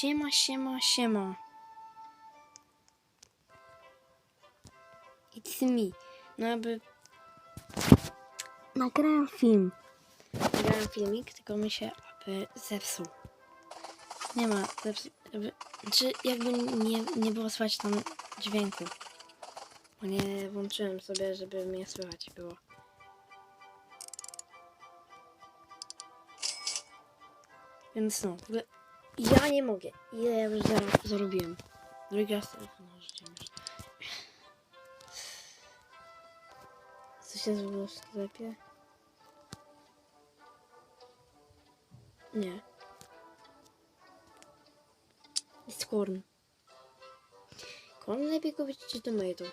Siema, siema, siema. It's me. No jakby... Nagrałem film. Nagrałem filmik, tylko mi się aby zepsuł. Nie ma, zepsu... Jakby, znaczy jakby nie, nie było słychać tam dźwięku. Bo nie włączyłem sobie, żeby mnie słychać było. Więc no, w ogóle ja nie mogę. Ile ja już zaro zarobiłem? Drugi raz telefon życiem już. Co się zrobiło w sklepie? Nie. Jest korn. Korn lepiej kupić czy tomato?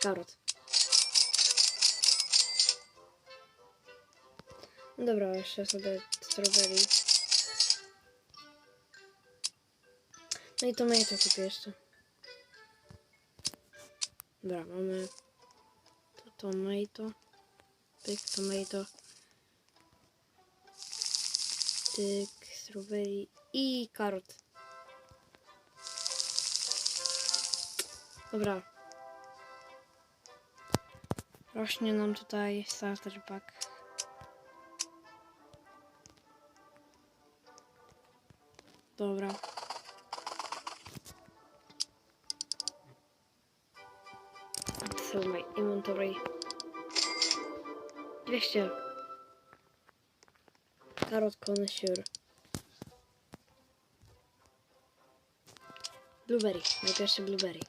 Karot. Dobra, jeszcze sobie strawberry. No i tomato kupię jeszcze. Dobra, mamy to tomato. Pyk, tomato. Tyk, strawberry i karot. Dobra. Rośnie nam tutaj starter pack. Dobra. So my inventory. 200. Karot connoisseur. Blueberry. Najpierw blueberry.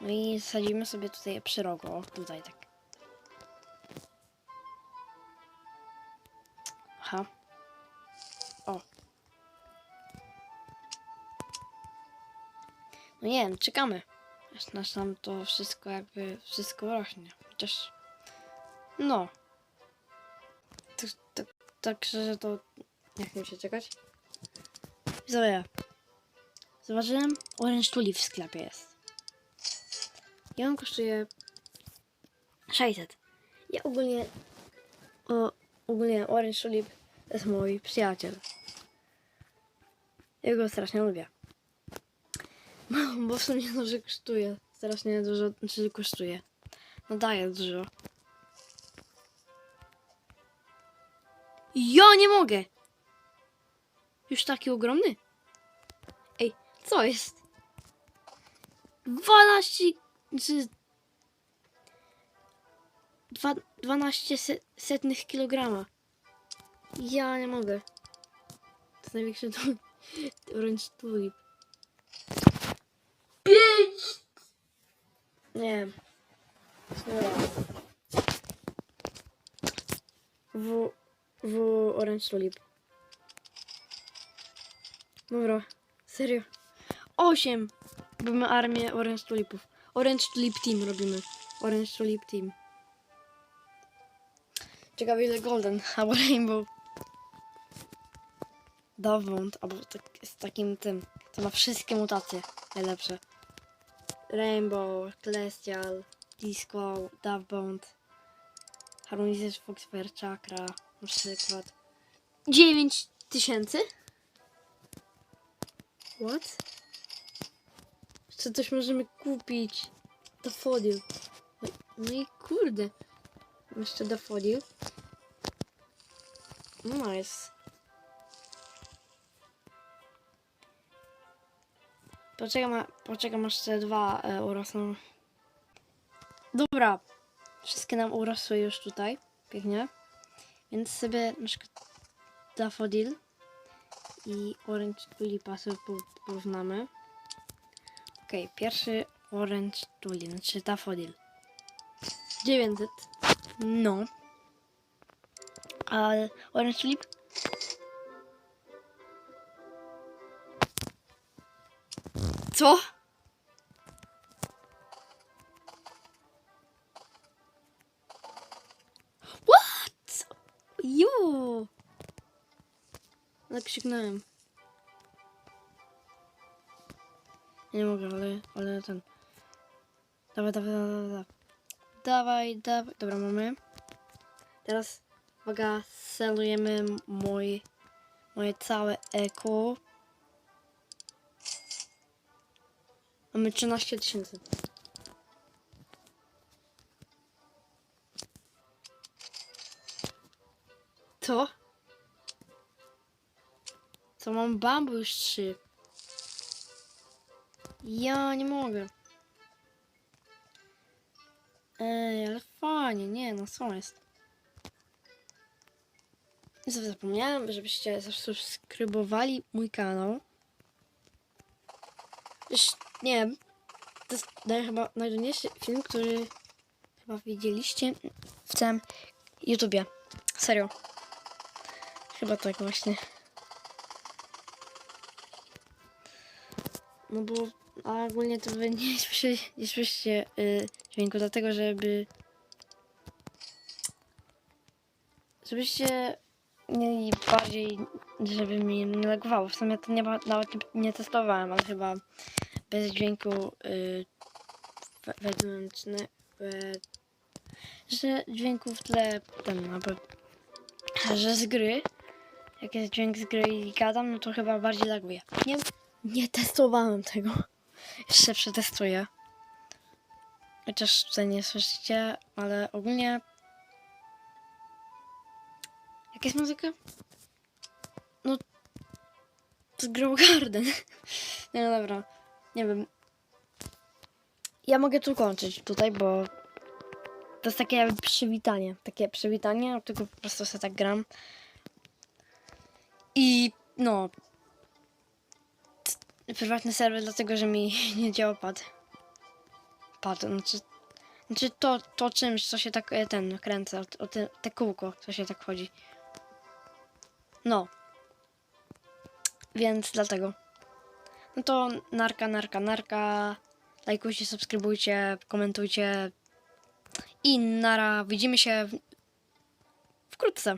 No i sadzimy sobie tutaj przy rogu. O, tutaj tak. Aha. O. No nie wiem, czekamy. Aż nas nam to wszystko jakby, wszystko rośnie. Chociaż, no. Tak, tak, tak to, jak się czekać? Zobaczę. Zobaczyłem, Orange Tulip w sklepie jest. I on kosztuje 600. Ja ogólnie, o, ogólnie Orange Tulip to jest mój przyjaciel. Ja go strasznie lubię. Bo w sumie dużo kosztuje. Strasznie dużo, znaczy kosztuje. No daje dużo. Ja nie mogę! Już taki ogromny? Ej, co jest? 12 czy dwa, 12 se, setnych kilograma. Ja nie mogę. To największy tu, orange tulip. Nie. W, w orange tulip. Dobra, serio. Osiem! Robimy armię Orange Tulipów. Orange Tulip Team robimy. Orange Tulip Team. Ciekawe ile Golden albo Rainbow. Davont, albo tak, z takim tym, co ma wszystkie mutacje najlepsze. Rainbow, Celestial, Disco, Davbond, Harmonizer Foxfire Chakra, na przykład. 9 tysięcy? What? Co coś możemy kupić? Dafodil. No i kurde. Jeszcze dafodil. Nice. Poczekam, poczekam aż te dwa e, urosną. Dobra. Wszystkie nam urosły już tutaj. Pięknie. Więc sobie na przykład dafodil i orange tulipa sobie po- porównamy. Okej, pierwszy orange tulip, znaczy dafodil. 900. No. A orange tulip? Co? What? Jo! Tak krzyknąłem. Nie mogę, ale, ale ten. Dawaj, dawaj, dawaj, dawaj. Dawaj, dawaj. Dobra, mamy. Teraz, uwaga, selujemy mój, moje całe eko. Mamy 13 tysięcy. To? Co mam bambu już trzy. Ja nie mogę. Ej, ale fajnie, nie no, co jest? Zap- Zapomniałem, żebyście zasubskrybowali mój kanał. Już, nie wiem, to jest chyba najdłuższy film, który chyba widzieliście w całym YouTubie. Serio. Chyba tak właśnie. No bo a ogólnie to wy nie słyszy- nie słyszycie y, dźwięku, dlatego żeby żebyście mieli bardziej, żeby mi nie lagowało. W sumie to nie, nawet nie, nie testowałem, ale chyba bez dźwięku y, we- wewnętrzny, we, że dźwięku w tle ten, aby, że z gry, jak jest dźwięk z gry i gadam, no to chyba bardziej laguje. Nie, nie testowałem tego. Jeszcze przetestuję. Chociaż tutaj nie słyszycie, ale ogólnie. Jaka jest muzyka? No. To Grow Garden. no dobra. Nie wiem. Ja mogę tu kończyć tutaj, bo to jest takie przywitanie. Takie przywitanie, tylko po prostu sobie tak gram. I no, prywatny serwer, dlatego że mi nie działa pad. Pad, znaczy, znaczy to, to czymś, co się tak e, ten kręca, o te, te kółko, co się tak chodzi. No. Więc dlatego. No to narka, narka, narka. Lajkujcie, subskrybujcie, komentujcie. I nara, widzimy się wkrótce.